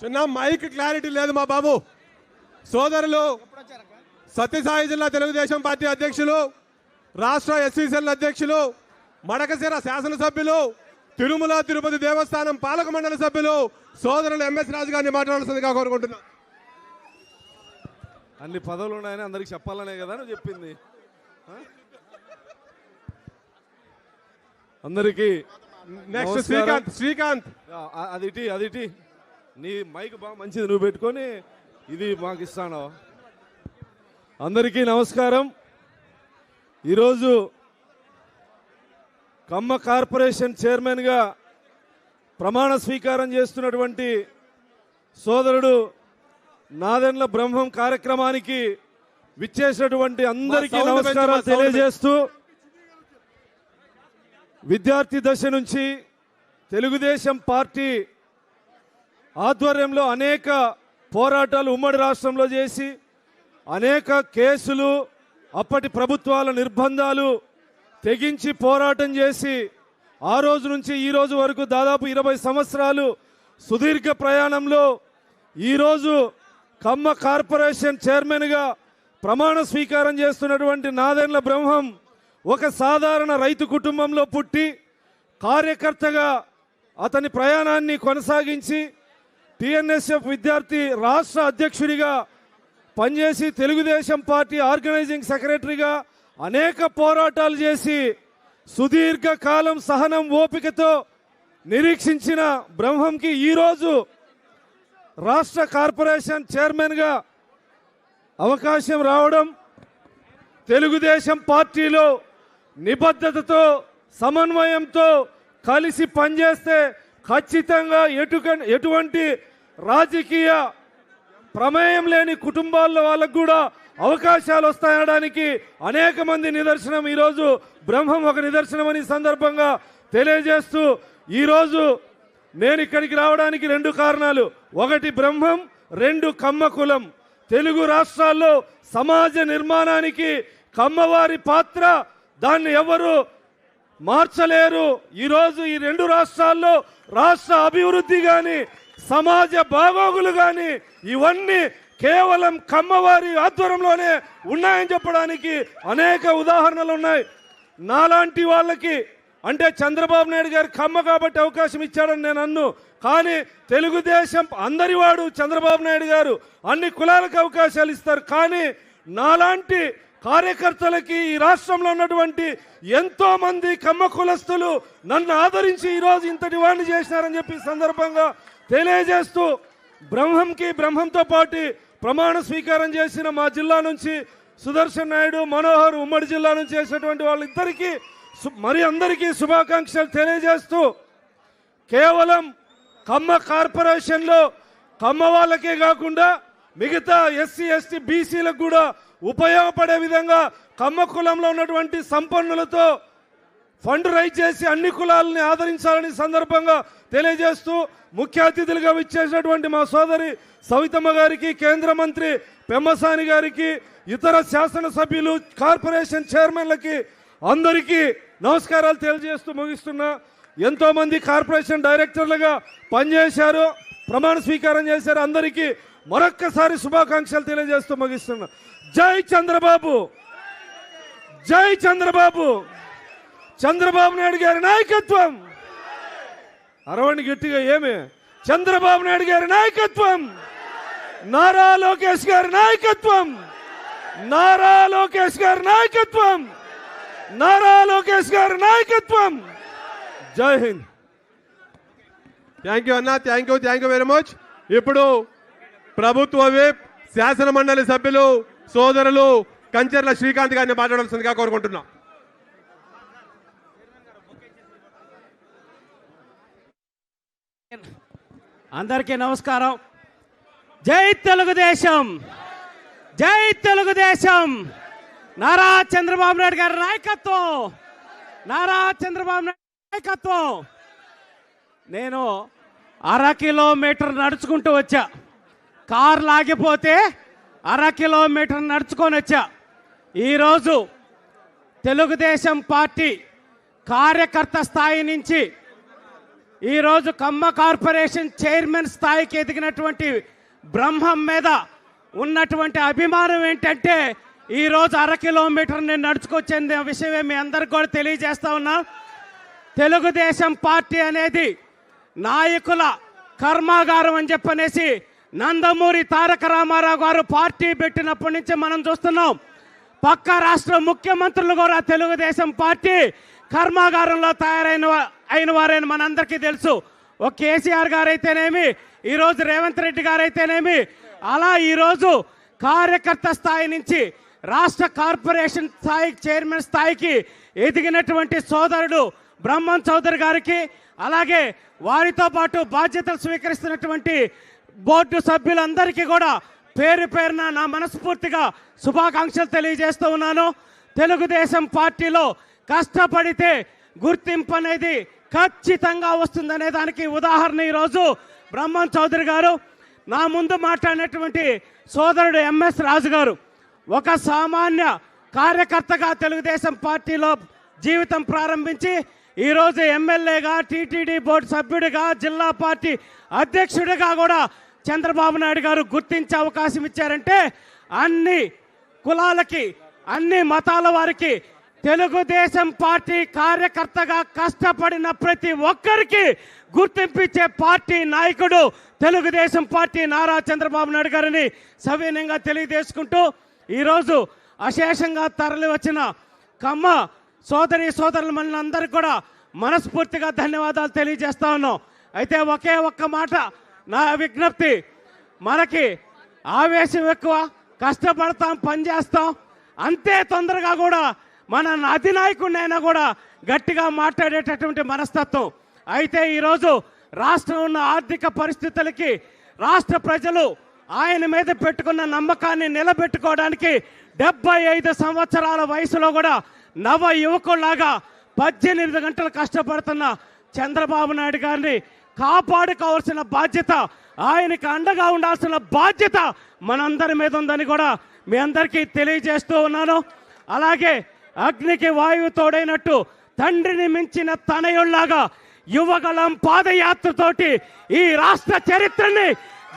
చిన్న mic clarity లేదు మా బాబు. సోదరులు సత్యసాయి జిల్లా తెలుగుదేశం పార్టీ అధ్యక్షులు రాష్ట్ర ఎస్సీసీఎల్ అధ్యక్షులు మడకశిర శాసనసభ్యులు తిరుమల తిరుపతి దేవస్థానం పాలక మండలి సభ్యులు సోదరులు ఎంఎస్ రాజు గారిని మాట్లాడాల్సిందిగా కోరుకుంటున్నా. అన్ని పదవులు ఉన్నాయని అందరికి చెప్పాలనే కదా నువ్వు చెప్పింది? అందరికీ నెక్స్ట్. శ్రీకాంత్ శ్రీకాంత్. ఆ, ఆ, అది ఇటీ అది ఇటీ. నీ మైక్ బాగా మంచిది నువ్వు పెట్టుకొని ఇది మాకు ఇస్తాను అందరికీ నమస్కారం ఈరోజు కమ్మ కార్పొరేషన్ చైర్మన్గా ప్రమాణ స్వీకారం చేస్తున్నటువంటి సోదరుడు నాదెండ్ల బ్రహ్మం కార్యక్రమానికి విచ్చేసినటువంటి అందరికీ నమస్కారాలు. తెలియజేస్తూ విద్యార్థి దశ నుంచి తెలుగుదేశం పార్టీ ఆధ్వర్యంలో అనేక పోరాటాలు ఉమ్మడి రాష్ట్రంలో చేసి అనేక కేసులు అప్పటి ప్రభుత్వాల నిర్బంధాలు తెగించి పోరాటం చేసి ఆ రోజు నుంచి ఈ రోజు వరకు దాదాపు ఇరవై సంవత్సరాలు సుదీర్ఘ ప్రయాణంలో ఈరోజు కమ్మ కార్పొరేషన్ చైర్మన్గా ప్రమాణ స్వీకారం చేస్తున్నటువంటి నాదెండ్ల బ్రహ్మం ఒక సాధారణ రైతు కుటుంబంలో పుట్టి కార్యకర్తగా అతని ప్రయాణాన్ని కొనసాగించి టిఎన్ఎస్ఎఫ్ విద్యార్థి రాష్ట్ర అధ్యక్షుడిగా పనిచేసి తెలుగుదేశం పార్టీ ఆర్గనైజింగ్ సెక్రటరీగా అనేక పోరాటాలు చేసి సుదీర్ఘ కాలం సహనం ఓపికతో నిరీక్షించిన బ్రహ్మంకి ఈరోజు రాష్ట్ర కార్పొరేషన్ చైర్మన్గా అవకాశం రావడం తెలుగుదేశం పార్టీలో నిబద్ధతతో సమన్వయంతో కలిసి పనిచేస్తే ఖచ్చితంగా ఎటుక ఎటువంటి రాజకీయ ప్రమేయం లేని కుటుంబాల్లో వాళ్ళకు కూడా అవకాశాలు వస్తాయనడానికి అనేక మంది నిదర్శనం. ఈరోజు బ్రహ్మం ఒక నిదర్శనం అని సందర్భంగా తెలియజేస్తూ ఈరోజు నేను ఇక్కడికి రావడానికి రెండు కారణాలు. ఒకటి బ్రహ్మం రెండు కమ్మ కులం. తెలుగు రాష్ట్రాల్లో సమాజ నిర్మాణానికి కమ్మవారి పాత్ర దాన్ని ఎవరు మార్చలేరు. ఈరోజు ఈ రెండు రాష్ట్రాల్లో రాష్ట్ర అభివృద్ధి కానీ సమాజ బాగోగులు కానీ ఇవన్నీ కేవలం కమ్మవారి ఆధ్వర్యంలోనే ఉన్నాయని చెప్పడానికి అనేక ఉదాహరణలు ఉన్నాయి. నాలాంటి వాళ్ళకి అంటే చంద్రబాబు నాయుడు గారు కమ్మ కాబట్టి అవకాశం ఇచ్చాడని నేను అన్ను. కానీ తెలుగుదేశం అందరి వాడు చంద్రబాబు నాయుడు గారు అన్ని కులాలకు అవకాశాలు ఇస్తారు. కానీ నాలాంటి కార్యకర్తలకి ఈ రాష్ట్రంలో ఉన్నటువంటి ఎంతో మంది కమ్మ కులస్తులు నన్ను ఆదరించి ఈరోజు ఇంతటి వాడిని చేసినారని చెప్పి సందర్భంగా తెలియజేస్తూ బ్రహ్మంకి బ్రహ్మంతో పాటు ప్రమాణ స్వీకారం చేసిన మా జిల్లా నుంచి సుదర్శన్ నాయుడు మనోహర్ ఉమ్మడి జిల్లా నుంచి చేసినటువంటి వాళ్ళిద్దరికీ మరి అందరికీ శుభాకాంక్షలు తెలియజేస్తూ కేవలం కమ్మ కార్పొరేషన్లో కమ్మ వాళ్ళకే కాకుండా మిగతా ఎస్సీ ఎస్టీ బీసీలకు కూడా ఉపయోగపడే విధంగా కమ్మ కులంలో ఉన్నటువంటి సంపన్నులతో ఫండ్ రైజ్ చేసి అన్ని కులాలని ఆదరించాలని సందర్భంగా తెలియజేస్తూ ముఖ్య అతిథులుగా విచ్చేసినటువంటి మా సోదరి సవితమ్మ గారికి కేంద్ర మంత్రి పెమ్మసాని గారికి ఇతర శాసనసభ్యులు కార్పొరేషన్ చైర్మన్లకి అందరికీ నమస్కారాలు తెలియజేస్తూ ముగిస్తున్నా. ఎంతో మంది కార్పొరేషన్ డైరెక్టర్లుగా పనిచేశారు ప్రమాణ స్వీకారం చేశారు. అందరికీ మరొక్కసారి శుభాకాంక్షలు తెలియజేస్తూ ముగిస్తున్నా. జై చంద్రబాబు! జై చంద్రబాబు! చంద్రబాబు నాయుడు గారి నాయకత్వం. అరవండి గట్టిగా ఏమి? చంద్రబాబు నాయుడు గారి నాయకత్వం. నారా లోకేష్ గారి నాయకత్వం. నారా లోకేష్ గారి నాయకత్వం. నారా లోకేష్ గారి నాయకత్వం. జై హింద్. థ్యాంక్ యూ అన్న. Thank you thank you very much ఇప్పుడు ప్రభుత్వ విప్ శాసన మండలి సభ్యులు సోదరులు కంచర్ల శ్రీకాంత్ గారిని మాట్లాడాల్సిందిగా కోరుకుంటున్నాం. అందరికీ నమస్కారం. జై తెలుగుదేశం. జై తెలుగుదేశం. నారా చంద్రబాబు నాయుడు గారి నాయకత్వం. నారా చంద్రబాబు నాయుడు నాయకత్వం. నేను అర కిలోమీటర్ నడుచుకుంటూ వచ్చా. కార్ లాగిపోతే అర కిలోమీటర్ నడుచుకొని వచ్చా. ఈరోజు తెలుగుదేశం పార్టీ కార్యకర్త స్థాయి నుంచి ఈరోజు కమ్మ కార్పొరేషన్ చైర్మన్ స్థాయికి ఎదిగినటువంటి బ్రహ్మం మీద ఉన్నటువంటి అభిమానం ఏంటంటే ఈరోజు అర కిలోమీటర్ నేను నడుచుకొచ్చింది విషయమే మీ అందరికి కూడా తెలియజేస్తా ఉన్నా. తెలుగుదేశం పార్టీ అనేది నాయకుల కర్మాగారం అని చెప్పనేసి నందమూరి తారక రామారావు గారు పార్టీ పెట్టినప్పటి నుంచి మనం చూస్తున్నాం. పక్క రాష్ట్ర ముఖ్యమంత్రులు కూడా తెలుగుదేశం పార్టీ కర్మాగారంలో తయారైన అయిన వారని మనందరికీ తెలుసు. ఒక కేసీఆర్ గారైతేనేమి ఈరోజు రేవంత్ రెడ్డి గారు అయితేనేమి అలా ఈరోజు కార్యకర్త స్థాయి నుంచి రాష్ట్ర కార్పొరేషన్ స్థాయి చైర్మన్ స్థాయికి ఎదిగినటువంటి సోదరుడు బ్రహ్మం చౌదరి గారికి అలాగే వారితో పాటు బాధ్యతలు స్వీకరిస్తున్నటువంటి బోర్డు సభ్యులందరికీ కూడా పేరు పేరున నా మనస్ఫూర్తిగా శుభాకాంక్షలు తెలియజేస్తూ ఉన్నాను. తెలుగుదేశం పార్టీలో కష్టపడితే గుర్తింపు అనేది ఖచ్చితంగా వస్తుందనే దానికి ఉదాహరణ ఈరోజు బ్రహ్మన్ చౌదరి గారు. నా ముందు మాట్లాడినటువంటి సోదరుడు ఎంఎస్ రాజు గారు ఒక సామాన్య కార్యకర్తగా తెలుగుదేశం పార్టీలో జీవితం ప్రారంభించి ఈరోజు ఎమ్మెల్యేగా టీటీడీ బోర్డు సభ్యుడిగా జిల్లా పార్టీ అధ్యక్షుడిగా కూడా చంద్రబాబు నాయుడు గారు గుర్తించే అవకాశం ఇచ్చారంటే అన్ని కులాలకి అన్ని మతాల వారికి తెలుగుదేశం పార్టీ కార్యకర్తగా కష్టపడిన ప్రతి ఒక్కరికి గుర్తింపించే పార్టీ నాయకుడు తెలుగుదేశం పార్టీ నారా చంద్రబాబు నాయుడు గారిని సవినయంగా తెలియజేసుకుంటూ ఈరోజు అశేషంగా తరలి వచ్చిన కమ్మ సోదరి సోదరులు మనందరికీ కూడా మనస్ఫూర్తిగా ధన్యవాదాలు తెలియజేస్తా ఉన్నాం. అయితే ఒకే ఒక్క మాట నా విజ్ఞప్తి మనకి ఆవేశం ఎక్కువ కష్టపడతాం పనిచేస్తాం అంతే తొందరగా కూడా మన అధినాయకుడినైనా కూడా గట్టిగా మాట్లాడేటటువంటి మనస్తత్వం. అయితే ఈరోజు రాష్ట్రం ఉన్న ఆర్థిక పరిస్థితులకి రాష్ట్ర ప్రజలు ఆయన మీద పెట్టుకున్న నమ్మకాన్ని నిలబెట్టుకోవడానికి డెబ్బై ఐదు సంవత్సరాల వయసులో కూడా నవ యువకుల్లాగా పద్దెనిమిది గంటలు కష్టపడుతున్న చంద్రబాబు నాయుడు గారిని కాపాడుకోవాల్సిన బాధ్యత ఆయనకి అండగా ఉండాల్సిన బాధ్యత మనందరి మీద ఉందని కూడా మీ అందరికీ తెలియజేస్తూ ఉన్నాను. అలాగే అగ్నికి వాయువు తోడైనట్టు తండ్రిని మించిన తనయుల్లాగా యువగలం పాదయాత్రతోటి ఈ రాష్ట్ర చరిత్రని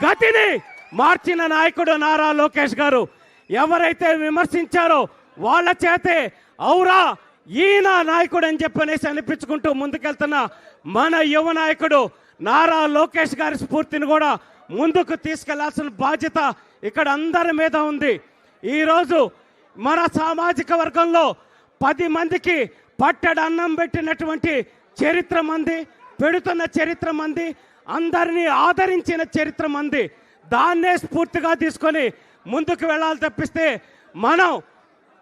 గతిని మార్చిన నాయకుడు నారా లోకేష్ గారు ఎవరైతే విమర్శించారో వాళ్ళ చేతే ఔరా ఈయన నాయకుడు అని చెప్పనేసి అనిపించుకుంటూ ముందుకెళ్తున్న మన యువ నాయకుడు నారా లోకేష్ గారి స్ఫూర్తిని కూడా ముందుకు తీసుకెళ్ళాల్సిన బాధ్యత ఇక్కడ అందరి మీద ఉంది. ఈరోజు మన సామాజిక వర్గంలో పది మందికి పట్టెడు అన్నం పెట్టినటువంటి చరిత్ర మంది పెడుతున్న చరిత్ర మంది అందరినీ ఆదరించిన చరిత్ర మంది దాన్నే స్ఫూర్తిగా తీసుకొని ముందుకు వెళ్ళాలి తప్పిస్తే మనం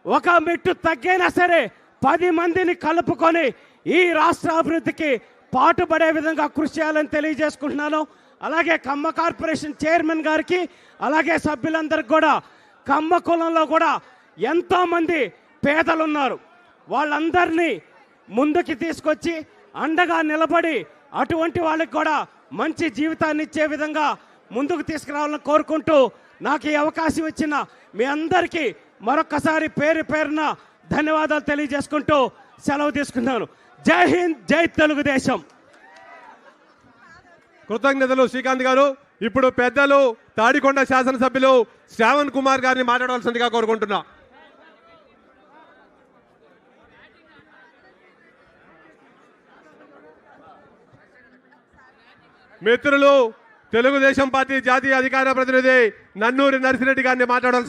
ఒక మెట్టు తగ్గైనా సరే పది మందిని కలుపుకొని ఈ రాష్ట్ర అభివృద్ధికి పాటుపడే విధంగా కృషి చేయాలని తెలియజేసుకుంటున్నాను. అలాగే కమ్మ కార్పొరేషన్ చైర్మన్ గారికి అలాగే సభ్యులందరికి కూడా కమ్మ కులంలో కూడా ఎంతోమంది పేదలు ఉన్నారు వాళ్ళందరినీ ముందుకి తీసుకొచ్చి అండగా నిలబడి అటువంటి వాళ్ళకి కూడా మంచి జీవితాన్ని ఇచ్చే విధంగా ముందుకు తీసుకురావాలని కోరుకుంటూ నాకు ఈ అవకాశం ఇచ్చిన మీ అందరికీ మరొకసారి పేరు పేరున ధన్యవాదాలు తెలియజేసుకుంటూ సెలవు తీసుకున్నాను జై హింద్ జై తెలుగుదేశం. కృతజ్ఞతలు శ్రీకాంత్ గారు. ఇప్పుడు పెద్దలు తాడికొండ శాసనసభ్యులు శ్రావణ్ కుమార్ గారిని మాట్లాడవలసిందిగా కోరుకుంటున్నా. మిత్రులు తెలుగుదేశం పార్టీ జాతీయ అధికార ప్రతినిధి నన్నూరి నర్సిరెడ్డి గారిని మాట్లాడాల్సి